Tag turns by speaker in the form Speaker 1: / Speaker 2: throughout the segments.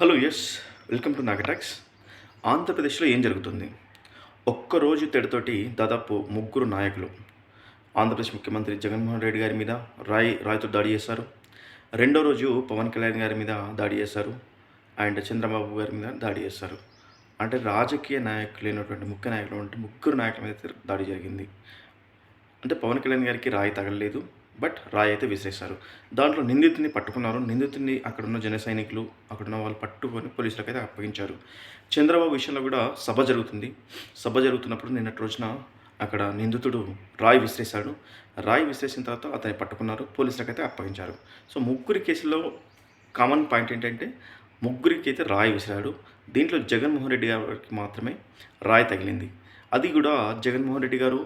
Speaker 1: Hello yes welcome to నాగటాక్స్ ఆంధ్రప్రదేశ్లో ఏం జరుగుతుంది? ఒక్కరోజు తెడతోటి దాదాపు ముగ్గురు నాయకులు ఆంధ్రప్రదేశ్ ముఖ్యమంత్రి జగన్మోహన్ రెడ్డి గారి మీద రాయ్ రాయ్తో దాడి చేశారు. రెండో రోజు పవన్ కళ్యాణ్ గారి మీద దాడి చేశారు అండ్ చంద్రబాబు గారి మీద దాడి చేశారు. అంటే రాజకీయ నాయకులైనటువంటి ముఖ్య నాయకులు అంటే ముగ్గురు నాయకుల మీద అయితే దాడి జరిగింది. అంటే పవన్ కళ్యాణ్ గారికి రాయి తగలలేదు. బట్ రాయి అయితే విసిరేశారు. దాంట్లో నిందితుని పట్టుకున్నారు. నిందితుని అక్కడున్న జన సైనికులు అక్కడున్న వాళ్ళు పట్టుకొని పోలీసులకు అయితే అప్పగించారు. చంద్రబాబు విషయంలో కూడా సభ జరుగుతుంది. సభ జరుగుతున్నప్పుడు నిన్నటి రోజున అక్కడ నిందితుడు రాయి విసిరేశాడు. రాయి విసిరేసిన తర్వాత అతన్ని పట్టుకున్నారు. పోలీసులకు అయితే అప్పగించారు. సో ముగ్గురి కేసులో కామన్ పాయింట్ ఏంటంటే ముగ్గురికి అయితే రాయి విసిరాడు. దీంట్లో జగన్మోహన్ రెడ్డి గారికి మాత్రమే రాయి తగిలింది. అది కూడా జగన్మోహన్ రెడ్డి గారు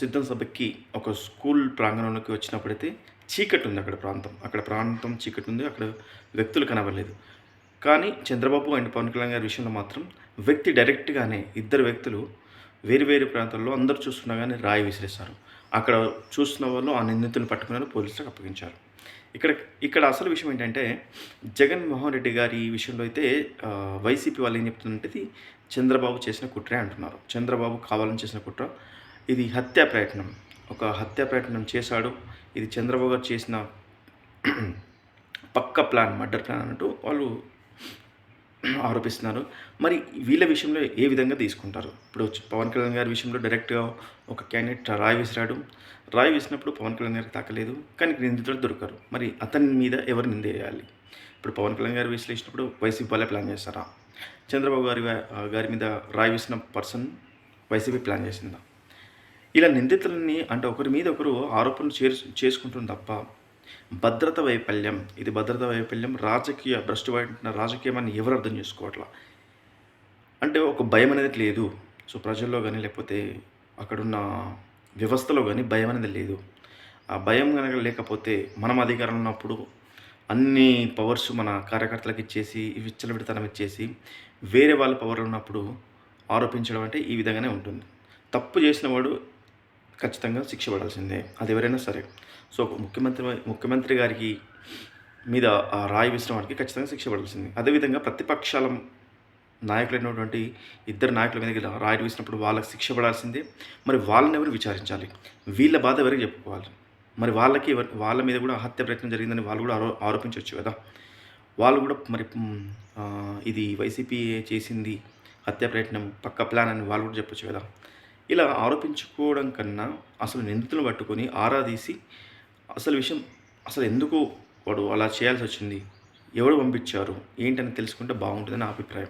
Speaker 1: సిద్ధం సభకి ఒక స్కూల్ ప్రాంగణంలోకి వచ్చినప్పుడైతే చీకటి ఉంది అక్కడ ప్రాంతం. అక్కడ ప్రాంతం చీకటి ఉంది అక్కడ వ్యక్తులు కనబడలేదు. కానీ చంద్రబాబు అండ్ పవన్ కళ్యాణ్ గారి విషయంలో మాత్రం వ్యక్తి డైరెక్ట్గానే ఇద్దరు వ్యక్తులు వేరు వేరు ప్రాంతాల్లో అందరూ చూస్తున్నా కానీ రాయి విసిరేశారు. అక్కడ చూస్తున్న వాళ్ళు ఆ నిందితులను పట్టుకున్నారు పోలీసులకు అప్పగించారు. ఇక్కడ ఇక్కడ అసలు విషయం ఏంటంటే జగన్మోహన్ రెడ్డి గారి విషయంలో అయితే వైసీపీ వాళ్ళు ఏం చెప్తుందంటే చంద్రబాబు చేసిన కుట్రే అంటున్నారు. చంద్రబాబు కావాలని చేసిన కుట్ర ఇది హత్యా ప్రయత్నం. ఒక హత్యా ప్రయత్నం చేశాడు. ఇది చంద్రబాబు గారు చేసిన పక్క ప్లాన్ మర్డర్ ప్లాన్ అన్నట్టు వాళ్ళు ఆరోపిస్తున్నారు. మరి వీళ్ళ విషయంలో ఏ విధంగా తీసుకుంటారు? ఇప్పుడు వచ్చి పవన్ కళ్యాణ్ గారి విషయంలో డైరెక్ట్గా ఒక క్యాండిడేట్ రాయి విసిరాడు. రాయి వేసినప్పుడు పవన్ కళ్యాణ్ గారికి తాకలేదు. కానీ నిందితులు దొరకరు. మరి అతని మీద ఎవరు నింద వేయాలి? ఇప్పుడు పవన్ కళ్యాణ్ గారు విశ్లేషించినప్పుడు వైసీపీ వాళ్ళే ప్లాన్ చేస్తారా? చంద్రబాబు గారి గారి మీద రాయి వేసిన పర్సన్ వైసీపీ ప్లాన్ చేసిందా? ఇలా నిందితులని అంటే ఒకరి మీద ఒకరు ఆరోపణలు చేరు చేసుకుంటుంది తప్ప భద్రత వైఫల్యం ఇది భద్రత వైఫల్యం రాజకీయ భ్రష్టు రాజకీయం అని ఎవరు అర్థం చేసుకోవట్లా? అంటే ఒక భయం అనేది లేదు. సో ప్రజల్లో కానీ లేకపోతే అక్కడున్న వ్యవస్థలో కానీ భయం అనేది లేదు. ఆ భయం కనుక లేకపోతే మనం అధికారంలో ఉన్నప్పుడు అన్ని పవర్స్ మన కార్యకర్తలకు ఇచ్చేసి విచ్చలవిడితనం ఇచ్చేసి వేరే వాళ్ళ పవర్లు ఉన్నప్పుడు ఆరోపించడం అంటే ఈ విధంగానే ఉంటుంది. తప్పు చేసిన వాడు ఖచ్చితంగా శిక్ష పడాల్సిందే. అది ఎవరైనా సరే. సో ముఖ్యమంత్రి ముఖ్యమంత్రి గారికి మీద ఆ రాయి వేసిన వాడికి ఖచ్చితంగా శిక్ష పడాల్సిందే. అదేవిధంగా ప్రతిపక్షాల నాయకులైనటువంటి ఇద్దరు నాయకుల మీద ఇలా రాయి వేసినప్పుడు వాళ్ళకి శిక్ష పడాల్సిందే. మరి వాళ్ళని ఎవరు విచారించాలి? వీళ్ళ బాధ ఎవరికి చెప్పుకోవాలి? మరి వాళ్ళకి వాళ్ళ మీద కూడా హత్య ప్రయత్నం జరిగిందని వాళ్ళు కూడా ఆరో ఆరోపించవచ్చు కదా? వాళ్ళు కూడా మరి ఇది వైసీపీ చేసింది హత్య ప్రయత్నం పక్క ప్లాన్ అని వాళ్ళు కూడా చెప్పొచ్చు కదా? ఇలా ఆరోపించుకోవడం కన్నా అసలు నిందితులు పట్టుకొని ఆరాధీసి అసలు విషయం అసలు ఎందుకు వాడు అలా చేయాల్సి వచ్చింది? ఎవరు పంపించారు? ఏంటని తెలుసుకుంటే బాగుంటుంది నా అభిప్రాయం.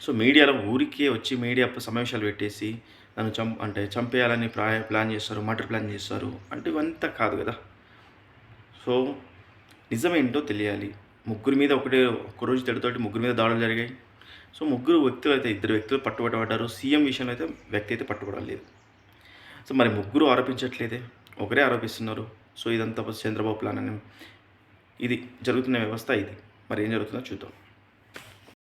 Speaker 1: సో మీడియాలో ఊరికే వచ్చి మీడియా సమావేశాలు పెట్టేసి నన్ను చం అంటే చంపేయాలని ప్లా ప్లాన్ చేస్తారు మటర్ ప్లాన్ చేస్తారు అంటే ఇవంతా కాదు కదా. సో నిజమేంటో తెలియాలి. ముగ్గురు మీద ఒకటే ఒక్కరోజు తెడతోటి ముగ్గురు మీద దాడులు జరిగాయి. సో ముగ్గురు వ్యక్తులు అయితే ఇద్దరు వ్యక్తులు పట్టుబడబడ్డారు. సీఎం విషయంలో అయితే వ్యక్తి అయితే పట్టుబడలేదు సో మరి ముగ్గురు ఆరోపించట్లేదే? ఒకరే ఆరోపిస్తున్నారు. సో ఇదంతా చంద్రబాబు ప్లాన్ అని. ఇది జరుగుతున్న వ్యవస్థ ఇది. మరి ఏం జరుగుతుందో చూద్దాం.